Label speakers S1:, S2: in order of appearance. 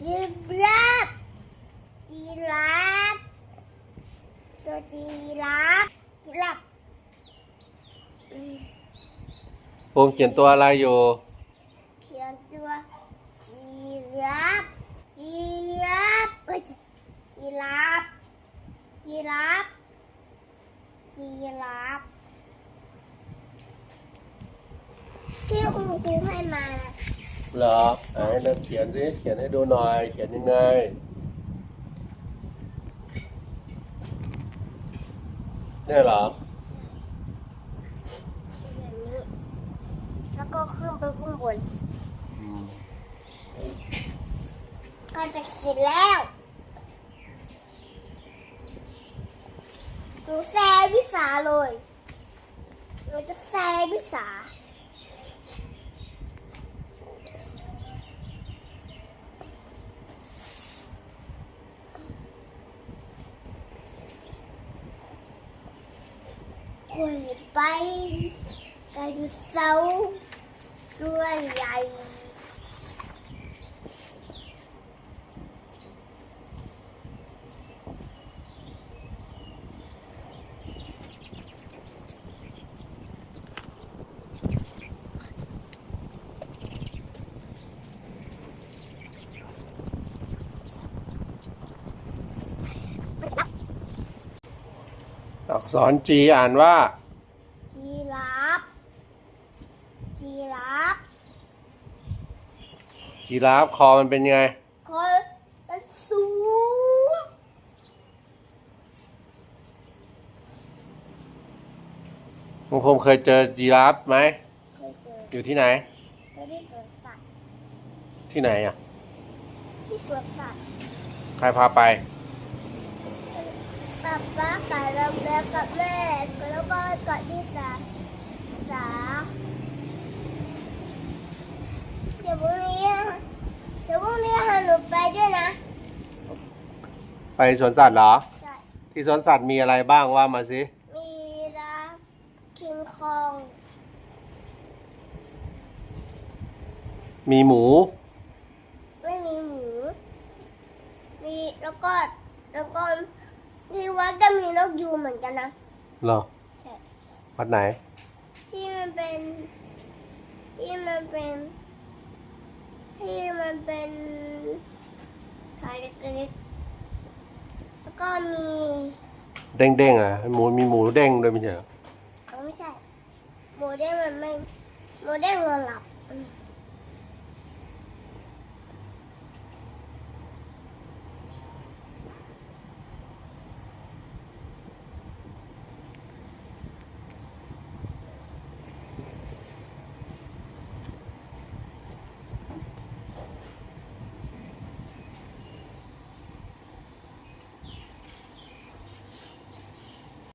S1: จีราฟจีราฟตัวจีราฟจีราฟอืม
S2: ภูมิเขียนตัวอะไรอยู่
S1: เขียนตัวจีราฟจีราฟเอ้ยจีราฟจีราฟจีราฟที่คุณครูให้มา
S2: เหรอไหนนักเขียนสิเขียนให้ดูหน่อย เขียนยังไง เนี่ยเหรอ
S1: แบบนี้แล้วก็ขึ้นไปข้างบน
S2: อืม
S1: ก็จะเสร็จแล้วหนูแซงพิสาเลยหนูจะแซงพิสา คุยไปไดโนเสาร์ตัวใหญ่
S2: อักษรจีอ่านว่า
S1: จีราฟจีราฟ
S2: จีราฟคอมันเป็นไง
S1: คนมันสูง
S2: คุณภูมิเคยเจอจีราฟไหม
S1: เคยเจอ
S2: อยู่ที่ไหน
S1: เคยที่สวนสัตว์
S2: ที่ไหนอะ
S1: ที่สวนสัตว์
S2: ใครพาไป
S1: กับป้ากับเราแล้วกับแม่แล้วก็กับที่สาสาเดี๋ยวพรุ่งนี้เดี๋ยวพรุ่งนี้หาหนูไปด้วยนะ
S2: ไปสวนสัตว์เหรอ
S1: ใช่
S2: ที่สวนสัตว์มีอะไรบ้างว่ามาสิ
S1: มีราฟคิงคอง
S2: มีหมู
S1: ไม่มีหมู มีแล้วก็แล้วก็ ที่วัดก็มีนกยูงเหมือนกันนะ
S2: เหรอ
S1: ใช่
S2: วัดไหน
S1: ที่มันเป็น ที่มันเป็น ที่มันเป็นขาเล็กๆแล้วก็มี
S2: เด้งๆอะหมูมีหมูเด้งด้วยไม่ใช่เหรอ
S1: เออไม่ใช่หมูเด้งมันไม่หมูเด้งมันหลับอืม